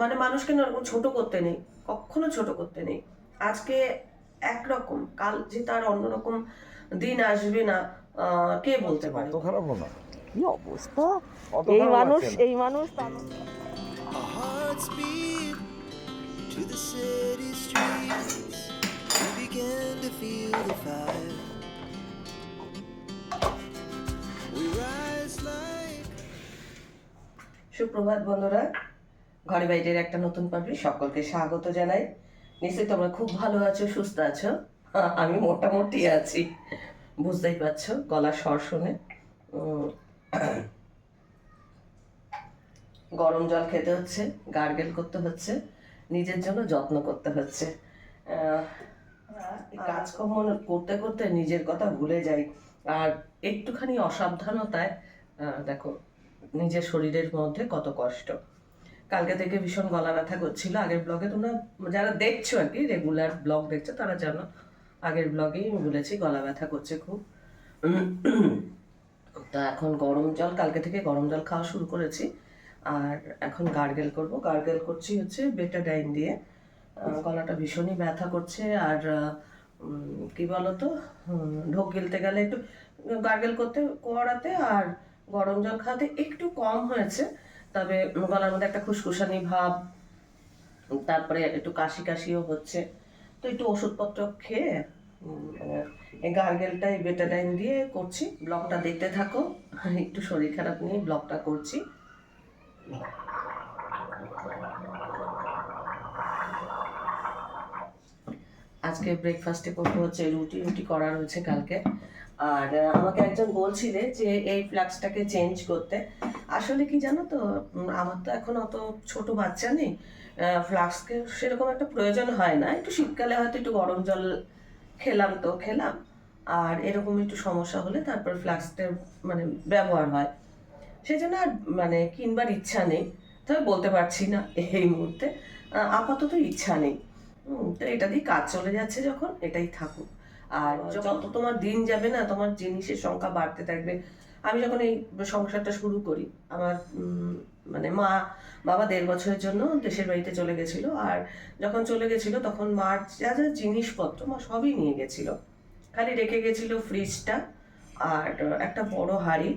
মানে মানুষকে না ওরকম ছোট করতে নেই কখনো ছোট করতে নেই। আজকে একরকম কাল যে তার অন্যরকম দিন আসবে না কে বলতে পারে? অত খারাপও না। কি অবস্থা? এই মানুষ এই মানুষ to the city streets. We began to feel the fire. We rise like সুপ্রভাত বন্ধুরা। ঘরে বাইরের একটা নতুন পর্বে সকলকে স্বাগত জানাই। নিশ্চয়ই তোমরা খুব ভালো আছো, সুস্থ আছো? আমি মোটামুটি আছি। বুঝতেই পারছ, গলা স্বর শুনে। গরম জল খেতে হচ্ছে, গার্গেল করতে হচ্ছে, নিজের জন্য যত্ন করতে হচ্ছে। কাজকর্ম করতে করতে নিজের কথা ভুলে যাই। আর একটুখানি অসাবধানতায় দেখো, নিজের শরীরের মধ্যে কত কষ্ট। কালকে থেকে ভীষণ গলা ব্যথা করছিল। আগের ব্লগে তোমরা যারা দেখছ আর কি রেগুলার ব্লগ দেখছ, তারা জানো। আগের ব্লগেই আমি বলেছি গলা ব্যথা করছে খুব। তা এখন গরম জল, কালকে থেকে গরম জল খাওয়া শুরু করেছি। আর এখন গার্গেল করব। গার্গেল করছি হচ্ছে বেটাডাইন দিয়ে। গলাটা ভীষণই ব্যথা করছে। আর কি বলতো ঢোক গিলতে গেলে একটু, গার্গেল করতে করাতে আর গরম জল খাওয়াতে একটু কম হয়েছে। তবে গলার মধ্যে একটা খুসখুসানি ভাব তারপরে একটু কাশি কাশিও হচ্ছে। তো একটু ওষুধপত্র খেয়ে এই গার্গেলটাই বেটাডাইন দিয়ে করছি। ব্লগটা দেখতে থাকো একটু শরীর খারাপ নিয়ে ব্লগটা করছি। আজকে ব্রেকফাস্টে করতে হচ্ছে রুটি রুটি করা রয়েছে কালকে। আর আমাকে একজন বলছিলে যে এই ফ্লাক্সটাকে চেঞ্জ করতে। আসলে কি জানো তো আমার তো এখন অত ছোট বাচ্চা নেই। ফ্লাক্সকে সেরকম একটা প্রয়োজন হয় না। একটু শীতকালে হয়তো একটু গরম জল খেলাম তো, খেলাম। আর এরকম একটু সমস্যা হলে তারপর ফ্লাক্সটার মানে ব্যবহার হয়। সেই জন্য আর মানে কিনবার ইচ্ছা নেই। তবে বলতে পারছি না এই মুহূর্তে। আপাতত ইচ্ছা নেই। তো এটা দিয়ে কাজ চলে যাচ্ছে যখন, এটাই থাকুক। আর যত তোমার দিন যাবে না তোমার জিনিসের সংখ্যা বাড়তে থাকবে। আমি যখন এই সংসারটা শুরু করি আমার মানে মা বাবা দেড় বছরের জন্য দেশের বাড়িতে চলে গেছিল। আর যখন চলে গেছিল তখন মার যা যা জিনিসপত্র মা সবই নিয়ে গেছিল। খালি রেখে গেছিল ফ্রিজটা আর একটা বড় হাঁড়ি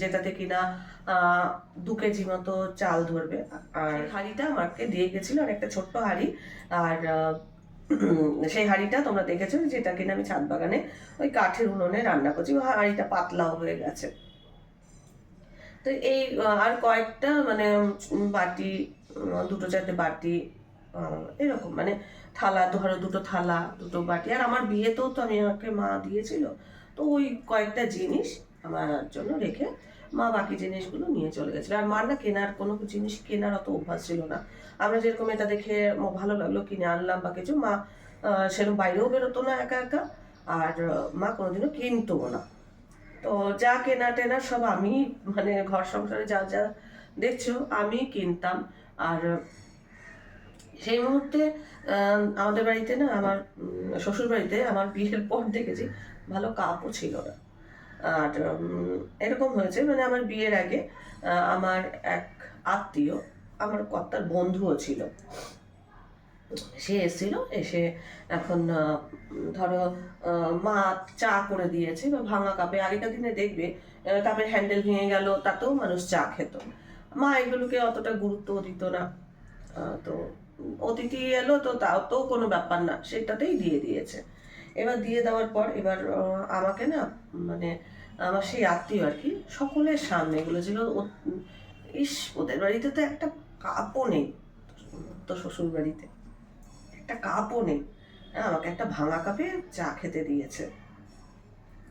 যেটাতে কিনা দু কেজি মতো চাল ধরবে। আর হাঁড়িটা? আমাকে দিয়ে গেছিল আর একটা ছোট্ট হাঁড়ি। আর সেই হাঁড়িটা তোমরা দেখেছ যেটা কিনা আমি ছাদ বাগানে ওই কাঠের উনুনে রান্না করছি হাঁড়িটা পাতলাও হয়ে গেছে। তো এই আর কয়েকটা মানে বাটি দুটো চারটে বাটি এরকম মানে থালা, ধরো দুটো থালা, দুটো বাটি। আর আমার বিয়েতেও তো আমি আমাকে মা দিয়েছিল, তো ওই কয়েকটা জিনিস আমার জন্য রেখে মা বাকি জিনিসগুলো নিয়ে চলে গেছিল। আর মার না কেনার, কোনো জিনিস কেনার অত অভ্যাস ছিল না। আমরা যেরকম এটা দেখে ভালো লাগল কিনে আনলাম বা কিছু, মা সেরকম বাইরেও বেরোতো না একা একা, আর মা কোনোদিনও কিনতো না। তো যা কেনা টেনা সব আমি মানে ঘর সংসারে যা যা দেখছ, আমি কিনতাম। আর, সেই মুহূর্তে আমাদের বাড়িতে না, আমার শ্বশুর বাড়িতে আমার বিয়ের পর দেখেছি, ভালো কাপও ছিল না। আর এরকম হয়েছে। মানে আমার বিয়ের আগে আমার এক আত্মীয়, আমার কর্তার বন্ধুও ছিল। সে এসেছিল, এসে এখন ধরো মা চা করে দিয়েছে বা ভাঙা কাপে। আগেকার দিনে দেখবে কাপের হ্যান্ডেল ভেঙে গেল, তাতেও মানুষ চা খেত। মা এগুলোকে অতটা গুরুত্ব দিত না। তো, অতিথি এলো তো তাও, তো কোনো ব্যাপার না, সেটাতেই দিয়ে দিয়েছে। এবার দিয়ে দেওয়ার পর এবার আমাকে না মানে আমার সেই আত্মীয় আর কি, সকলের সামনে এগুলো ছিল ইস, ওদের বাড়িতে তো একটা কাপও নেই, তো শ্বশুর বাড়িতে। একটা কাপও নেই। হ্যাঁ আমাকে একটা ভাঙা কাপে চা খেতে দিয়েছে।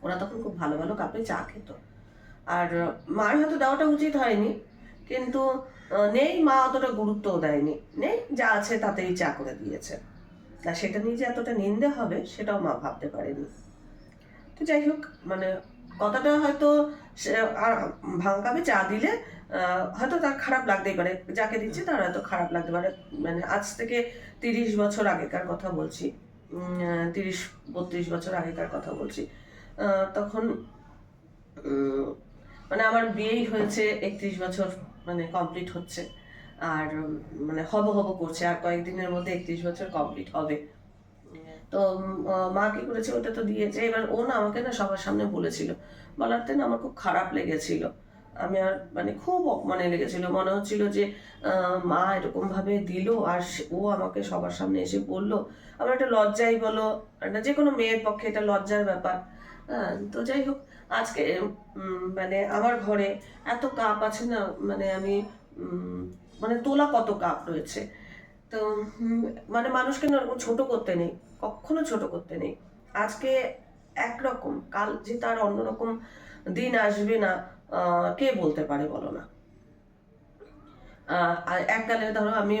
ওরা তখন খুব ভালো ভালো কাপে চা খেত। আর মায়ের হয়তো দেওয়াটা উচিত হয়নি, কিন্তু নেই মা অতটা গুরুত্বও দেয়নি। নেই, যা আছে তাতেই চা করে দিয়েছে। তা সেটা নিয়ে যে এতটা নিন্দে হবে, সেটাও মা ভাবতে পারেনি। তো যাই হোক মানে কথাটা হয়তো আর ভাঙা চা দিলে হয়তো তার খারাপ লাগতেই পারে। যাকে দিচ্ছে তার হয়তো খারাপ লাগতে পারে। মানে আজ থেকে তিরিশ বছর আগেকার কথা বলছি। তিরিশ, বত্রিশ বছর আগেকার কথা বলছি। তখন মানে আমার বিয়েই হয়েছে একত্রিশ বছর মানে কমপ্লিট হচ্ছে। আর মানে হব হব করছে। আর কয়েকদিনের মধ্যে একত্রিশ বছর কমপ্লিট হবে। তো মা কি করেছে ওটা তো দিয়েছে। এবার ও না আমাকে না সবার সামনে বলেছিল। বলাতে না আমার খুব খারাপ লেগেছিল। আমি আর মানে খুব অপমানে লেগেছিল। মনে হচ্ছিল যে মা এরকম ভাবে দিল আর ও আমাকে সবার সামনে এসে বলল আমার একটা লজ্জাই বলো। একটা যে কোনো মেয়ের পক্ষে এটা লজ্জার ব্যাপার। হ্যাঁ তো যাই হোক, আজকে মানে আমার ঘরে এত কাপ আছে না মানে আমি মানে তোলা কত কাপ রয়েছে? তো মানে মানুষকে না ওরকম ছোট করতে নেই, কখনো ছোট করতে নেই। আজকে একরকম, কাল যে তার অন্যরকম দিন আসবে না কে বলতে পারে বলো না? আর এককালে ধরো আমি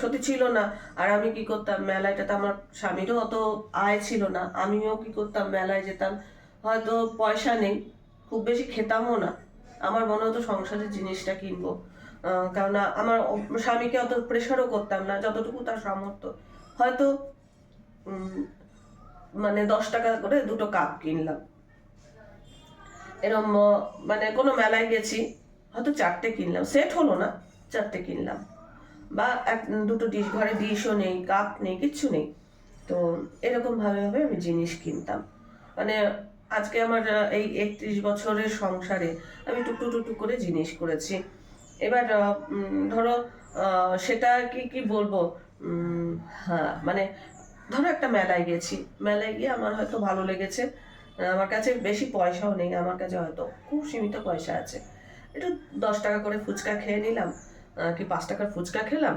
সত্যি ছিল না, আর আমি কি করতাম? মেলায়টাতে আমার স্বামীরও অত আয় ছিল না, আমিও কি করতাম? মেলায় যেতাম। হয়তো পয়সা নেই, খুব বেশি খেতামও না। আমার মনে হতো সংসারের জিনিসটা কিনবো। কারণ আমার স্বামীকে অত প্রেশারও করতাম না, যতটুকু তার সামর্থ্য। হয়তো মানে দশ টাকা করে দুটো কাপ কিনলাম। এরম মানে কোনো মেলায় গেছি, হয়তো চারটে কিনলাম। সেট হলো না, চারটে কিনলাম। বা এক, দুটো ডিশ ঘরে ডিশও নেই কাপ নেই, কিচ্ছু নেই। তো এরকম ভাবে ভাবে আমি জিনিস কিনতাম। মানে আজকে আমার এই একত্রিশ বছরের সংসারে আমি টুকটু টুকটু করে জিনিস করেছি। এবার ধরো সেটা কি কি বলব? হ্যাঁ মানে ধরো একটা মেলায় গেছি। মেলায় গিয়ে আমার হয়তো ভালো লেগেছে। আমার কাছে বেশি পয়সাও নেই। আমার কাছে হয়তো খুব সীমিত পয়সা আছে। একটু দশ টাকা করে ফুচকা খেয়ে নিলাম। কি পাঁচ টাকার ফুচকা খেলাম?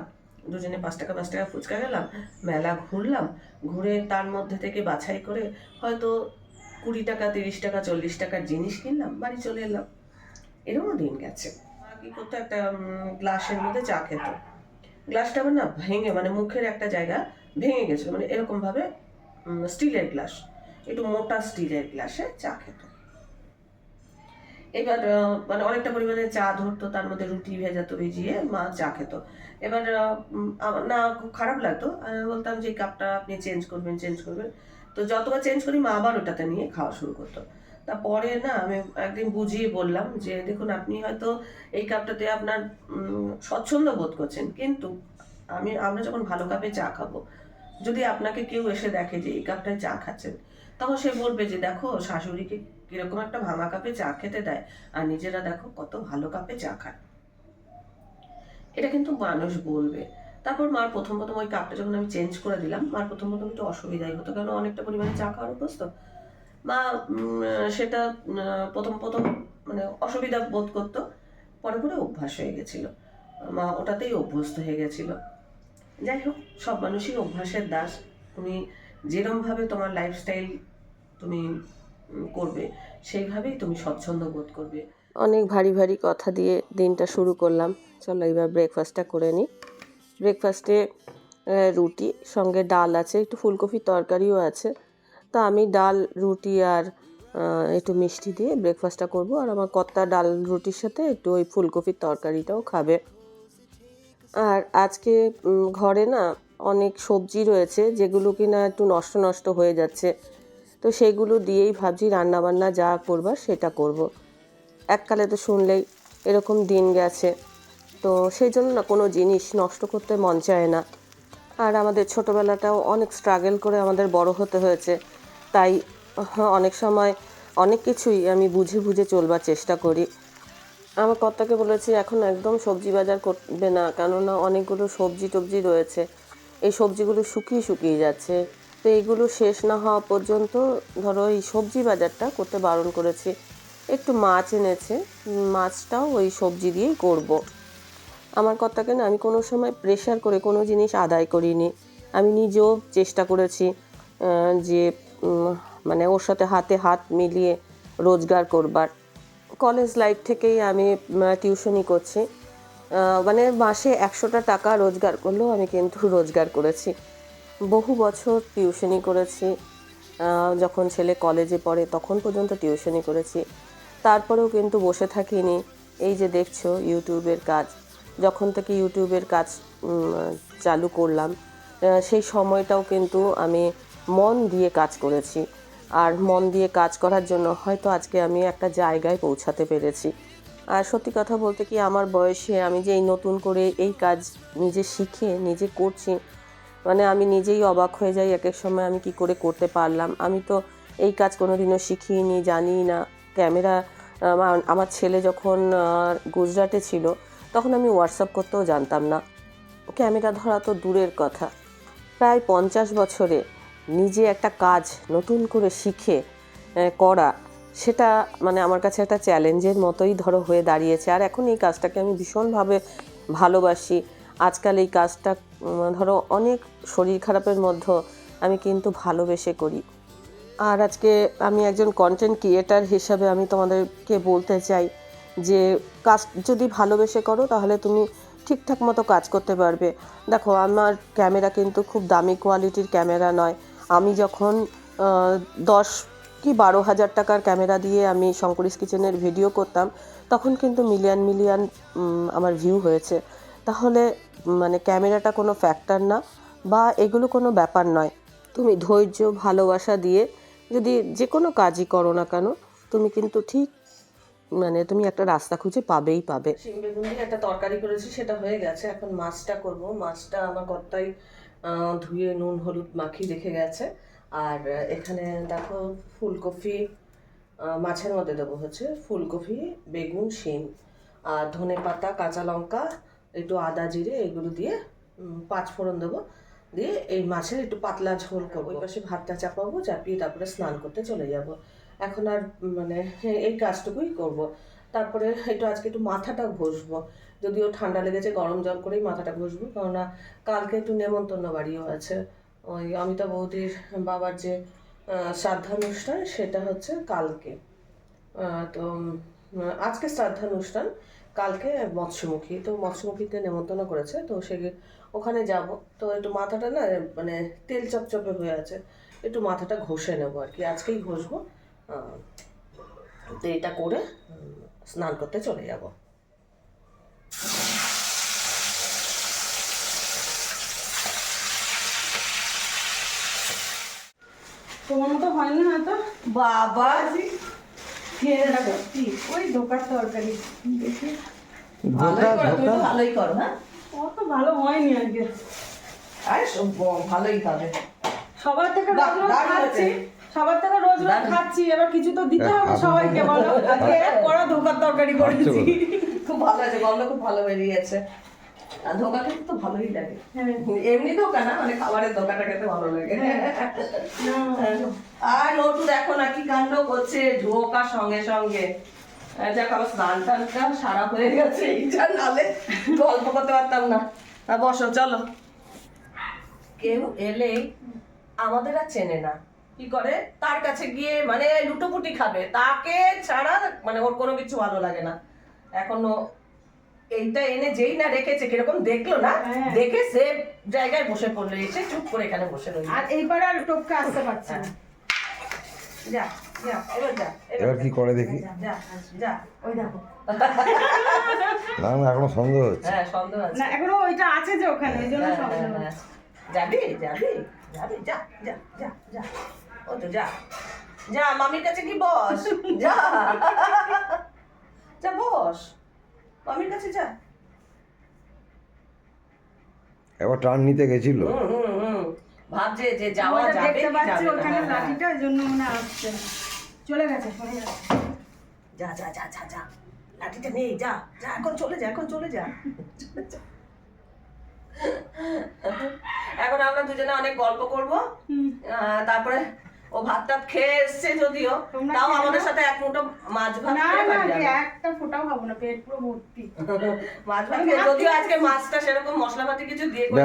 দুজনে পাঁচ টাকা পাঁচ টাকা ফুচকা খেলাম। মেলা ঘুরলাম। ঘুরে তার মধ্যে থেকে বাছাই করে হয়তো কুড়ি টাকা, তিরিশ টাকা, চল্লিশ টাকার জিনিস কিনলাম। বাড়ি চলে এলাম। এরকমও দিন গেছে। কি করতো একটা গ্লাসের মধ্যে চা খেত। গ্লাসটা আমার না ভেঙে মানে মুখের একটা জায়গা ভেঙে গেছিল মানে এরকম ভাবে স্টিলের গ্লাস, একটু মোটা স্টিলের গ্লাসে চা খেত। এবার মানে অনেকটা পরিমাণে চা ধরতো, তার মধ্যে রুটি ভেজাতো ভিজিয়ে মা চা খেত। এবার না খুব খারাপ লাগতো, আমি বলতাম যে কাপটা আপনি চেঞ্জ করবেন চেঞ্জ করবেন। তো যতবার চেঞ্জ করি মা আবার ওটাতে নিয়ে খাওয়া শুরু করতো। তারপরে না আমি একদিন বুঝিয়ে বললাম যে, দেখুন, আপনি হয়তো এই কাপটাতে আপনার স্বচ্ছন্দ বোধ করছেন। কিন্তু আমি, আমরা যখন ভালো কাপে চা খাব, যদি আপনাকে কেউ এসে দেখে যে এই কাপটায় চা খাচ্ছেন, তখন সে বলবে যে, দেখো, শাশুড়িকে কীরকম একটা ভাঙা কাপে চা খেতে দেয়, আর নিজেরা দেখো কত ভালো কাপে চা খায়। এটা কিন্তু মানুষ বলবে। তারপর মার প্রথম প্রথম ওই কাপটা যখন আমি চেঞ্জ করে দিলাম, মার প্রথম প্রথম একটু অসুবিধাই হতো কারণ অনেকটা পরিমাণে চা খাওয়ার অভ্যস্ত? মা সেটা প্রথম প্রথম মানে অসুবিধা বোধ করতো। পরে পরে অভ্যাস হয়ে গেছিল। মা ওটাতেই অভ্যস্ত হয়ে গেছিল। যাই হোক, সব মানুষই অভ্যাসের দাস। তুমি যেরমভাবে তোমার লাইফস্টাইল তুমি করবে, সেইভাবেই তুমি স্বচ্ছন্দ বোধ করবে। অনেক ভারী ভারী কথা দিয়ে দিনটা শুরু করলাম। চলো এবার ব্রেকফাস্টটা করে নিই ব্রেকফাস্টে রুটি, সঙ্গে ডাল আছে, একটু ফুলকপির তরকারিও আছে। তা আমি ডাল, রুটি আর একটু মিষ্টি দিয়ে ব্রেকফাস্টটা করব। আর আমার কত্তা ডাল, রুটির সাথে একটু ওই ফুলকপির তরকারিটাও খাবে। আর আজকে ঘরে না অনেক সবজি রয়েছে, যেগুলো কিনা একটু নষ্ট নষ্ট হয়ে যাচ্ছে। তো সেগুলো দিয়েই ভাবছি রান্নাবান্না যা করবার সেটা করব। এককালে তো শুনলেই এরকম দিন গেছে। তো সেই জন্য না কোনো জিনিস নষ্ট করতে মন চায় না। আর আমাদের ছোটোবেলাটাও অনেক স্ট্রাগল করে আমাদের বড় হতে হয়েছে। তাই আহ, অনেক সময় অনেক কিছুই আমি বুঝে বুঝে চলবার চেষ্টা করি। আমার কর্তাকে বলেছি এখন একদম সবজি বাজার করবে না কেননা অনেকগুলো সবজি টবজি রয়েছে। এই সবজিগুলো শুকিয়ে শুকিয়ে যাচ্ছে। তো এইগুলো শেষ না হওয়া পর্যন্ত ধরো এই সবজি বাজারটা করতে বারণ করেছি। একটু মাছ এনেছে মাছটাও ওই সবজি দিয়েই করব। আমার কর্তাকে না আমি কোনো সময় প্রেশার করে কোনো জিনিস আদায় করিনি। আমি নিজেও চেষ্টা করেছি যে মানে ওর সাথে হাতে হাত মিলিয়ে রোজগার করবার। কলেজ লাইফ থেকেই আমি টিউশনি করছি। মানে মাসে একশোটা টাকা রোজগার করলেও আমি কিন্তু রোজগার করেছি। বহু বছর টিউশনি করেছি। যখন ছেলে কলেজে পড়ে তখন পর্যন্ত টিউশনি করেছি। তারপরেও কিন্তু বসে থাকিনি। এই যে দেখছ ইউটিউবের কাজ। যখন থেকে ইউটিউবের কাজ চালু করলাম সেই সময়টাও কিন্তু আমি মন দিয়ে কাজ করেছি। আর মন দিয়ে কাজ করার জন্য হয়তো আজকে আমি একটা জায়গায় পৌঁছাতে পেরেছি। আর সত্যি কথা বলতে কি, আমার বয়সে আমি যে এই নতুন করে এই কাজ নিজে শিখে, নিজে করছি মানে আমি নিজেই অবাক হয়ে যাই এক এক সময় আমি কি করে করতে পারলাম। আমি তো এই কাজ কোনো কোনোদিনও শিখিনি জানি না। ক্যামেরা আমার ছেলে যখন গুজরাটে ছিল, তখন আমি হোয়াটসঅ্যাপ করতেও জানতাম না। ক্যামেরা ধরা তো দূরের কথা। প্রায় পঞ্চাশ বছরে নিজে একটা কাজ নতুন করে শিখে করা, সেটা মানে আমার কাছে একটা চ্যালেঞ্জের মতোই ধরো হয়ে দাঁড়িয়েছে। আর এখন এই কাজটাকে আমি ভীষণভাবে ভালোবাসি। আজকাল এই কাজটা ধরো অনেক শরীর খারাপের মধ্যে আমি কিন্তু ভালোবেসে করি। আর আজকে আমি একজন কন্টেন্ট ক্রিয়েটার হিসাবে আমি তোমাদেরকে বলতে চাই যে, কাজ যদি ভালোবেসে করো তাহলে তুমি ঠিকঠাক মতো কাজ করতে পারবে। দেখো, আমার ক্যামেরা কিন্তু খুব দামি কোয়ালিটির ক্যামেরা নয়। আমি যখন দশ কি বারো হাজার টাকার ক্যামেরা দিয়ে আমি শঙ্করিস কিচেনের ভিডিও করতাম, তখন কিন্তু মিলিয়ন মিলিয়ন আমার ভিউ হয়েছে। তাহলে মানে ক্যামেরাটা কোনো ফ্যাক্টর না বা এগুলো কোনো ব্যাপার নয়। তুমি ধৈর্য, ভালোবাসা দিয়ে যদি যে কোনো কাজই করো না কেন, তুমি কিন্তু ঠিক মানে তুমি একটা রাস্তা খুঁজে পাবেই পাবে। একটা তরকারি করেছি সেটা হয়ে গেছে, এখন মাছটা করব। মাছটা আমার কর্তাই ধুয়ে নুন, হলুদ মাখিয়ে রেখে গেছে। আর এখানে দেখো ফুলকপি মাছের মধ্যে দেবো হচ্ছে ফুলকপি, বেগুন, শিম, আর ধনে পাতা, কাঁচা লঙ্কা, একটু আদা জিরে, এগুলো দিয়ে পাঁচ ফোড়ন দেবো। দিয়ে এই মাছের একটু পাতলা ঝোল করব। ওই পাশে ভাতটা চাপাবো, চাপিয়ে তারপরে স্নান করতে চলে যাব। এখন আর মানে এই কাজটুকুই করব। তারপরে একটু আজকে একটু মাথাটা ঘষবো। যদিও ঠান্ডা লেগেছে, গরম জল করেই মাথাটা ঘষবো, কেননা কালকে একটু নেমন্তন্ন বাড়িও আছে। ওই অমিতা বৌদির বাবার যে শ্রাদ্ধানুষ্ঠান, সেটা হচ্ছে কালকে। তো আজকে শ্রাদ্ধানুষ্ঠান, কালকে মৎস্যমুখী। তো মৎস্যমুখীতে নেমন্তন্ন করেছে, তো সে ওখানে যাব। তো একটু মাথাটা না মানে তেল চপচপে হয়ে আছে, একটু মাথাটা ঘষে নেব আর কি। আজকেই ঘষবো। তো এটা করে স্নান করতে চলে যাব। তোমার মতো হয়নি হয়তো বাবা ওই ধোকার তরকারি। ভালোই করো তুমি তো ভালোই করো হ্যাঁ? অত ভালো হয়নি আজকে। আরে ভালোই হবে সবার থেকে বাহ, রোজ রোজ খাচ্ছি। সবার থেকে রোজ রোজ খাচ্ছি। এবার কিছু তো দিতে হবে সবাইকে বলো। আজকে কড়া ধোকার তরকারি করেছি। খুব ভালো আছে গন্ধ খুব ভালো বেরিয়েছে আর ধোকা খেতে তো ভালোই লাগে। হ্যাঁ। এমনি ধোকা না মানে খাবারের ধোকাটা খেতে ভালো লাগে। আর নটু দেখো না কি কাণ্ড করছে ঢোকার সঙ্গে সঙ্গে। যাক আমার স্নান টানটা সারা হয়ে গেছে এইটা নালে। গল্প করতে পারতাম না। বসো চলো। কেউ এলেই আমাদের আর চেনে না। কি করে? তার কাছে গিয়ে মানে লুটোপুটি খাবে। তাকে ছাড়া মানে ওর কোনো কিছু ভালো লাগে না। এখনও এইটা এনে যেই না রেখেছে কীরকম দেখল না হ্যাঁ। দেখে সে জায়গায় বসে পড়ল এসে চুপ করে এখানে বসে রইল। আর এইবার আর টপকে আসতে পারছি না। যা যা এবার কি করে দেখি? যা যা ওই দেখো। না না এখনও সন্দেহ হচ্ছে। হ্যাঁ না এখনও ওইটা আছে যে ওখানে জন্য হ্যাঁ, সন্দেহ হ্যাঁ। যাবি যাবি যাবি যা যা যা যা। ও তো যা। যা মামির কাছে কি বস? যা। যা বস। মামির কাছে যা। এবার টার্ন নিতে গেছিল। হুম হুম হুম। ভাবছে যে যাওয়া যাবে কি যাবে ওখানে। লাঠিটা জন্য মনে আসছে চলে গেছে সরে গেছে। যা যা যা যা যা। লাঠিটা নেই যা যা এখন চলে যা এখন চলে যা। এখন আমরা দুজনে অনেক গল্প করব। তারপরে ও ভাত টাত খেয়ে এসছে যদিও তাও আমাদের সাথে এক মুঠো মাছ ভাত না না। একটা ফোটাও খাব না পেট পুরো ভর্তি মাছ ভাত খেয়ে যদিও আজকে মাছটা সেরকম মশলাপাতি কিছু দিয়ে নিয়ে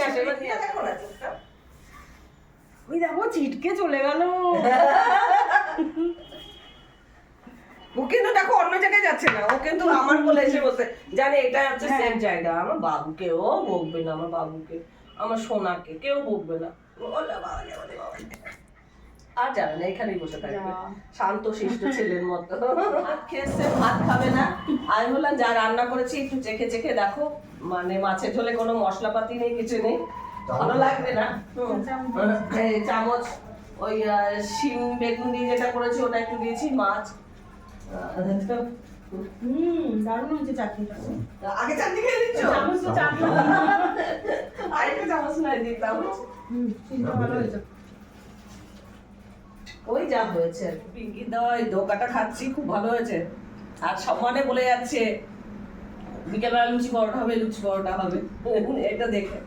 আসো, নিয়ে আসো, চুপচাপ। ওই দেখো ছিটকে চলে গেল ও কিন্তু দেখো অন্য জায়গায় যাচ্ছে না ও কিন্তু আমার বলে এসে বলছে জানে এটা হচ্ছে হ্যাঁ। সেম জায়গা আমার বাবুকে ও বকবে না আমার বাবুকে আমার সোনাকে কেউ বকবে না আর যাবে না এখানেই বসে থাকবে। শান্ত শিষ্ট ছেলের মতো। ভাত খেয়েছে ভাত খাবে না। আমি বললাম যা রান্না করেছি একটু চেখে চেখে দেখো। মানে মাছের ঝোলে কোনো মশলাপাতি নেই কিছু নেই। ভালো লাগবে না? চামচ। ওই শিম বেগুন দিয়ে যেটা করেছি ওটা একটু দিয়েছি মাছ। হুম দারুণ হয়েছে চাটনিটা আগে চাটনি খেয়ে দিচ্ছ চামচ তো চাটনি। আরেকটা চামচ নাই দিতাম। হুম চিন্তা ভালো হয়েছে। ওই যা হয়েছে আর কি। পিঙ্কির দেওয়া এই ধোকাটা খাচ্ছি খুব ভালো হয়েছে। আর সম্মানে বলে যাচ্ছে বিকেলবেলা লুচি পরোটা হবে লুচি পরোটা হবে। এটা দেখে।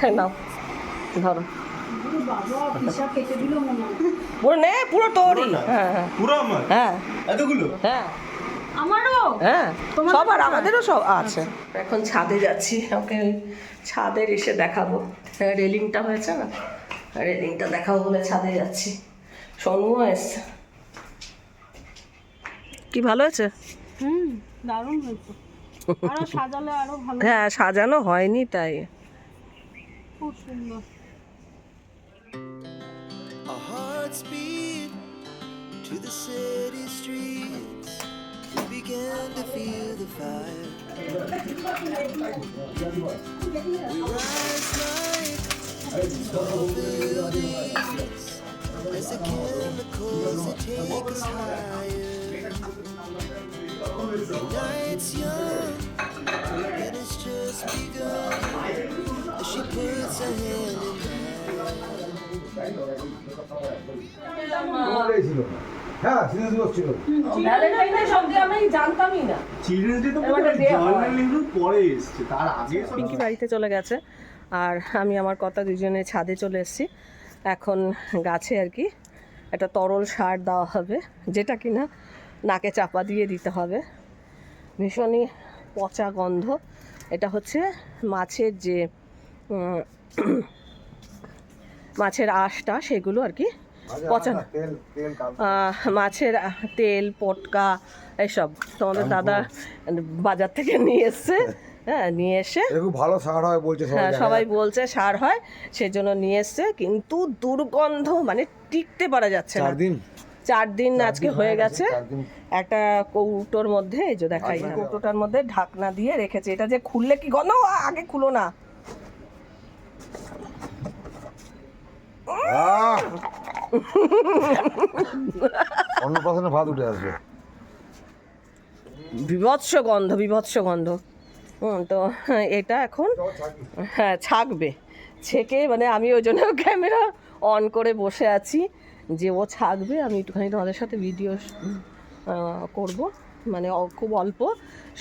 হ্যাঁ নাও ধরো। পুরো নে পুরো তোরই। হ্যাঁ হ্যাঁ। পুরো আমার? হ্যাঁ। এতগুলো? হ্যাঁ। আমারও? হ্যাঁ সবার আমাদেরও সব আছে। এখন ছাদে যাচ্ছি ওকে ছাদের এসে দেখাবো। রেলিংটা হয়েছে না? রেলিংটা দেখাবো বলে ছাদে যাচ্ছি। সোনুও এসছে। কি ভালো হয়েছে? হুম দারুণ হয়েছে। আরও সাজালে আরও ভালো। হ্যাঁ সাজানো হয়নি তাই। খুব সুন্দর। Our hearts beat to the city streets. We began to feel the fire. We rise like tall buildings as the chemicals they take us higher. The night's young and it's just begun. As she puts her hand in mine. হ্যাঁ serious box ছিল। ভ্যালেন্টাইনের শব্দে আমি জানতামই না। Children's day তো এর মধ্যে day। জর্নাল লিখুন পরে এসছে তার আগে পিঙ্কি বাড়িতে চলে গেছে আর আমি আমার কথা দুজনে ছাদে চলে এসেছি। এখন গাছে আর কি একটা তরল সার দেওয়া হবে যেটা কিনা নাকে চাপা দিয়ে দিতে হবে। ভীষণই পচা গন্ধ। এটা হচ্ছে মাছের যে উম, মাছের আঁশটা সেগুলো আর কি পচা না। তেল তেল কাল আহ, মাছের তেল পটকা এসব তোমাদের দাদা বাজার থেকে নিয়ে এসছে হ্যাঁ নিয়ে এসে। খুব ভালো সার হয় বলছে হ্যাঁ সবাই বলছে সার হয় সেজন্য নিয়ে এসছে কিন্তু দুর্গন্ধ মানে টিকতে পারা যাচ্ছে না। চার দিন। চার দিন আজকে হয়ে গেছে একটা কৌটোর মধ্যে এই যে দেখাই ঢাকনা কৌটোটার মধ্যে ঢাকনা দিয়ে রেখেছে। এটা যে খুললে কি গন্ধ? আগে খুলো না! অন্নপ্রাশনে ভাত উঠে আসবে। বিভৎস গন্ধ বিভৎস গন্ধ। হুম, তো এটা এখন হ্যাঁ ছাকবে। ছেকে মানে আমি ওই জন্য ক্যামেরা অন করে বসে আছি যে ও ছাকবে, আমি একটুখানি তোমাদের সাথে ভিডিও করব। মানে খুব অল্প,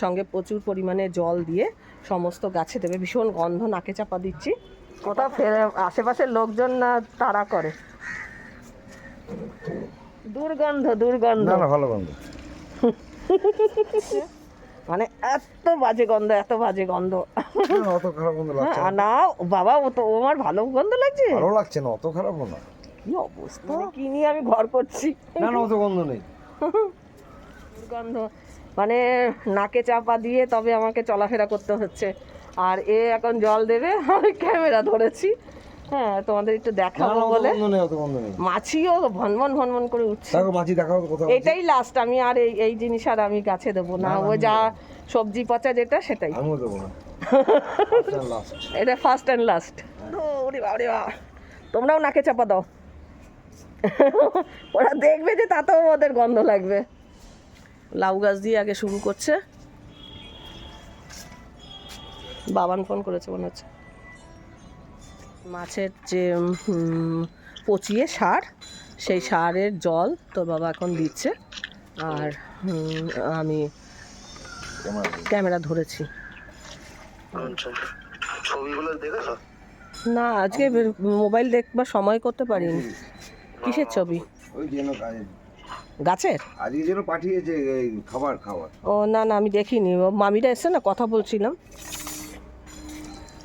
সঙ্গে প্রচুর পরিমাণে জল দিয়ে সমস্ত গাছে দেবে। ভীষণ গন্ধ, নাকে চাপা দিচ্ছি। কোথাও ফেরে আশেপাশের লোকজন না তাড়া করে। দুর্গন্ধ দুর্গন্ধ। না না ভালো গন্ধ। মানে এত বাজে গন্ধ এত বাজে গন্ধ। অত খারাপ গন্ধ লাগছে হ্যাঁ, না। না বাবা ও তো আমার ভালো গন্ধ লাগছে। ভালো লাগছে না অত খারাপ না। কি অবস্থা? কি নিয়ে আমি ঘর করছি? না না অত গন্ধ নেই। দুর্গন্ধ। মানে নাকে চাপা দিয়ে তবে আমাকে চলাফেরা করতে হচ্ছে। আর এ এখন জল দেবে আমি ক্যামেরা ধরেছি। হ্যাঁ তোমাদের একটু দেখাবো বলে। মাছিও ভনভন ভনভন করে উঠছে। মাছি দেখাও এটাই লাস্ট আমি আর এই এই জিনিস আর আমি গাছে দেবো না। ও যা সবজি পচা যেটা সেটাই। আমিও দেবো না। এটা ফার্স্ট অ্যান্ড লাস্ট ওরে বাবা রে বাবা। তোমরাও নাকে চাপা দাও। ওরা দেখবে যে তাতেও ওদের গন্ধ লাগবে। লাউ গাছ দিয়ে আগে শুরু করছে। বাবান ফোন করেছে মনে হচ্ছে। মাছের যে পচিয়ে সার সেই সারের জল তোর বাবা এখন দিচ্ছে। আর আমি ক্যামেরা ধরেছি। আচ্ছা। ছবিগুলো দেখেছ? না আজকে মোবাইল দেখবার সময় করতে পারিনি। কিসের ছবি? গাছের। আজকে যেন পাঠিয়েছে খাবার খাবার ও না না আমি দেখিনি। মামিরা এসে না কথা বলছিলাম।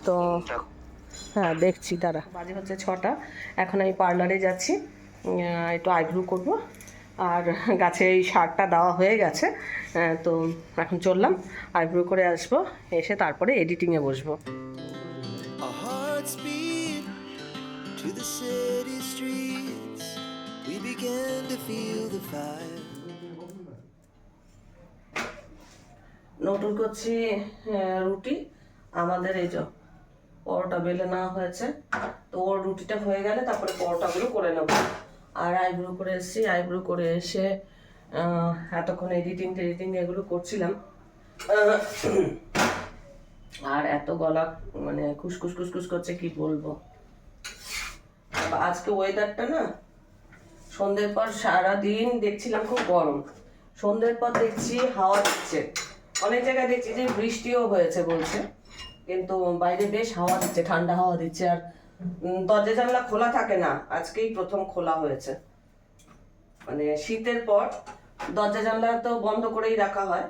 তো হ্যাঁ দেখছি তারা বাজে হচ্ছে ছটা। এখন আমি পার্লারে যাচ্ছি। একটু আইব্রু করব। আর গাছে এই সারটা দেওয়া হয়ে গেছে। তো এখন চললাম আইব্রু করে আসব। এসে তারপরে এডিটিংয়ে বসবো. নতুন করছি রুটি। আমাদের এই যে পরোটা বেলে নেওয়া হয়েছে। তো ওর রুটিটা হয়ে গেলে তারপরে পরোটাগুলো করে নেব। আর আইব্রো করে এসেছি। আইব্রো করে এসে এতক্ষণ এডিটিং টেডিটিং এগুলো করছিলাম। আর এত গলা মানে খুসখুস খুসখুস করছে, কি বলব? আজকে ওয়েদারটা না, সন্ধ্যের পর সারা দিন দেখছিলাম খুব গরম। সন্ধ্যের পর দেখছি হাওয়া দিচ্ছে। অনেক জায়গায় দেখছি যে বৃষ্টিও হয়েছে বলছে। কিন্তু বাইরে বেশ হাওয়া দিচ্ছে, ঠান্ডা হাওয়া দিচ্ছে আর দরজা জানলা খোলা থাকে না। আজকেই প্রথম খোলা হয়েছে। মানে শীতের পর দরজা জানলা তো বন্ধ করেই রাখা হয়,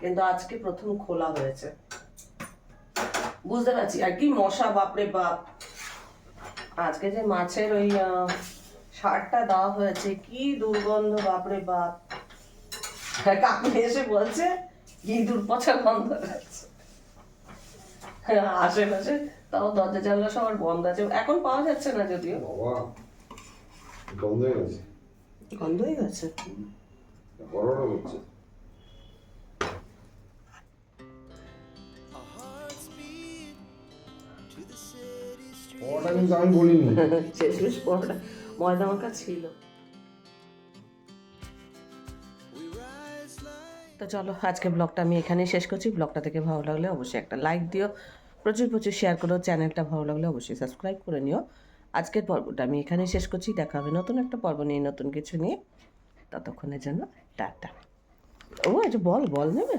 কিন্তু আজকে প্রথম খোলা হয়েছে। বুঝতে পারছি। আর কি মশা, বাপরে বাপ। আজকে যে মাছের ওই সারটা দেওয়া হয়েছে, কি দুর্গন্ধ, বাপরে বাপ। কাকু এসে বলছে ইঁদুর পচা গন্ধ আশেপাশে তাও দরজা জানলা সবার বন্ধ আছে। এখন পাওয়া যাচ্ছে না যদিও। বাবা বন্ধ হয়ে গেছে। গন্ধ হয়ে গেছে? বড় হচ্ছে। কিন্তু আমি বলিনি। শেষমেশ পরোটা। ময়দা মাখা ছিল। তো চলো, আজকে ব্লগটা আমি এখানেই শেষ করছি। ব্লগটা থেকে ভালো লাগলে অবশ্যই একটা লাইক দিও। প্রচুর প্রচুর শেয়ার করো। চ্যানেলটা ভালো লাগলে অবশ্যই সাবস্ক্রাইব করে নিও। আজকের পর্বটা আমি এখানেই শেষ করছি। দেখা হবে নতুন একটা পর্ব নিয়ে, নতুন কিছু নিয়ে। ততক্ষণের জন্য টাটা। ও এটা বল বল নেবে?